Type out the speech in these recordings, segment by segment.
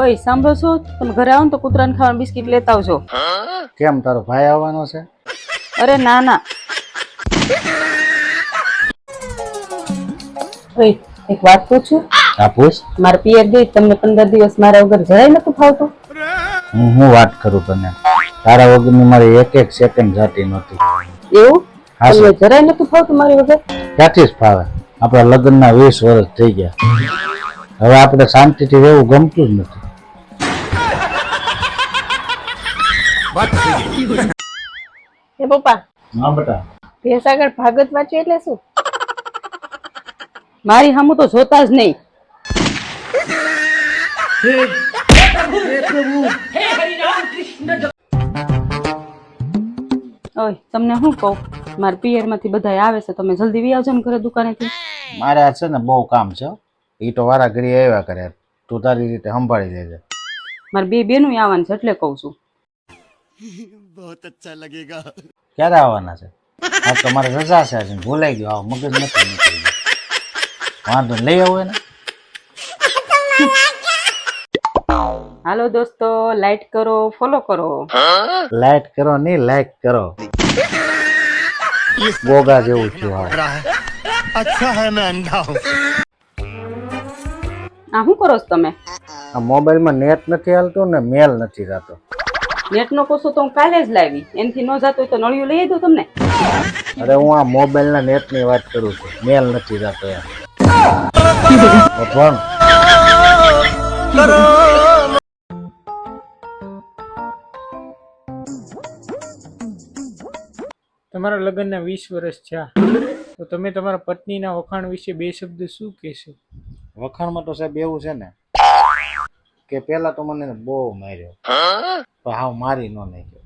ઓય સાંભળો છો તમે ઘરે આવો ને તો કૂતરાને ખાવાનું બિસ્કિટ લેતા આવજો. કેમ તારો ભાઈ આવવાનો છે? અરે ના ના. ઓય એક વાત પૂછું? હા પૂછ. મારે પિયર ગઈ તમને પંદર દિવસ મારા વગર જરાય નતું ફાવતું. હું હું વાત કરું તને? તારા વગરની મારી એક એક સેકન્ડ જાતી નહોતી. એવું? હા, તમને જરાય નતું ફાવતું મારી વગર? ક્યાંથી જ ફાવે? આપણા લગ્નના વીસ વર્ષ થઈ ગયા. હવે આપણે શાંતિથી રહેવું ગમતું જ નથી. હે પપ્પા હા બેટા. ભેસાગર ભાગવત વાંચ્યું એટલે શું? મારી હમું તો જોતા જ નહીં ઓય તમને શું કહું? મારા પિયરમાંથી બધા આવે છે તમે જલ્દી વી આવજો ને ઘરે દુકાનેથી. મારે આ છે ને બહુ કામ છે. એ તો વારા ઘડી આવ્યા કરે. તું તારી રીતે સંભાળી લેજે. મારે બે બેનું આવવાનું છે એટલે કહું છું. ક્યારે આવવાના છે? આ તમારે રજા છે આજે ભૂલાઈ ગયો. આવો મગજ નથી નીકળી વાંધો નહીં, લઈ આવો એને. હાલો દોસ્તો લાઈક કરો ફોલો કરો. લાઈટ કરો નહીં લાઈક કરો. ગોગા જેવું થયું હાવ. આ શું કરો છો તમે? આ મોબાઈલમાં નેટ નથી હાલતું ને મેલ નથી થતો નેટનો કોસો તો હું કાલે જ લાવી. એનથી ન જાતો હોય તો નળિયું લઈ દઉં તમને. અરે હું આ મોબાઈલના નેટની વાત કરું છું. મેલ નથી થતો એમ. પણ તમારા લગ્નના વીસ વર્ષ થયા તો તમે તમારા પત્નીના વખાણ વિશે બે શબ્દ શું કહેશો? વખાણમાં તો સાહેબ એવું છે ને કે પેલા તો મને બહુ માર્યો. પણ હાવ મારી ન નાખ્યો.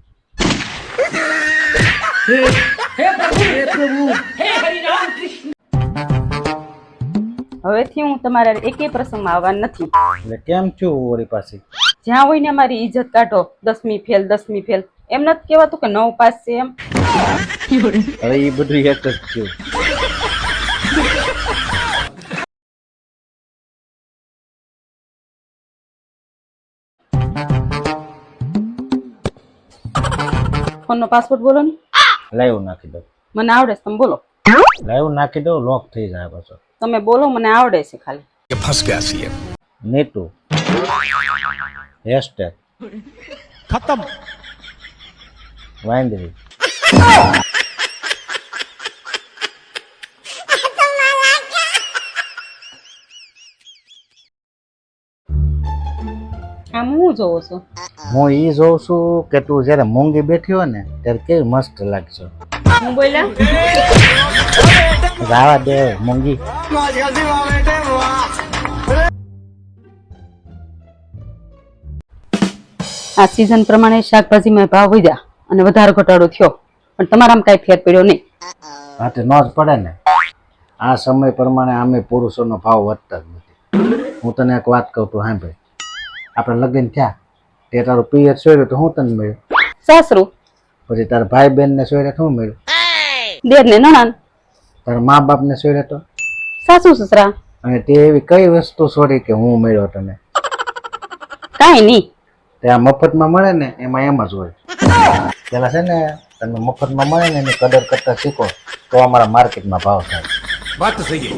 હવેથી હું તમારા એકેય પ્રસંગમાં આવવા નથી. એટલે કેમ છું વળી પાસે જ્યાં હોય ને મારી ઇજ્જત કાઢો દસમી ફેલ દસમી ફેલ. એમ નથી કહેવાતું કે નવ પાસ છે એમ. હવે એ બધું એક જ થયું. ફોનનો પાસવર્ડ બોલો ને. લાઈવ નાખી દો મને આવડે છે તમે બોલો. લાઈવ નાખી દો લોક થઈ જાય પાછો. તમે બોલો મને આવડે છે ખાલી. કે ફસ છીએ. નેટુ હેશટેગ ખતમ. વાંદરી. આમ હું જોઉં છું. હું ઈ જોઉં છું કે તું જ્યારે મૂંગી બેઠી હોય ને ત્યારે કેવી મસ્ત લાગશે. હું રાવા દે મૂંગી. આ સિઝન પ્રમાણે શાકભાજીમાં ભાવ વધ્યા અને વધારો ઘટાડો થયો. પણ તમારામાં કાંઈ ફેર પડ્યો નહીં. હા તે ન જ પડે ને. આ સમય પ્રમાણે આમે પુરુષોનો ભાવ વધતા જ નથી. હું તને એક વાત કહું તું સાંભળ આપણે લગ્ન થયા. તે તારો પિયર સોયરો તો હું તને મળ્યો? સાસરું? પછી તારા ભાઈ બેન ને સોયરે શું મળ્યો? દેર ને નણંદ? તારા મા બાપ ને સોયરે તો? સાસુ સસરા? અને તે એવી કઈ વસ્તુ છોડી કે હું મળ્યો તને? કાઈ નહીં. ત્યાં મફતમાં મળે ને એમાં એમ જ હોય. પેલા છે ને તમે મફતમાં મળે ને એની કદર કરતા શીખો તો અમારા માર્કેટમાં ભાવ થાય. વાત થઈ ગઈ.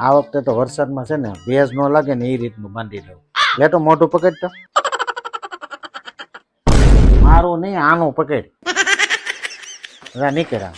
આ વખતે તો વરસાદમાં છે ને ભેજ ન લાગે ને એ રીતનું બાંધી દઉં. લે તો મોઢું પકડ તો. મારું નહીં આનું પકડ. નીકળ્યા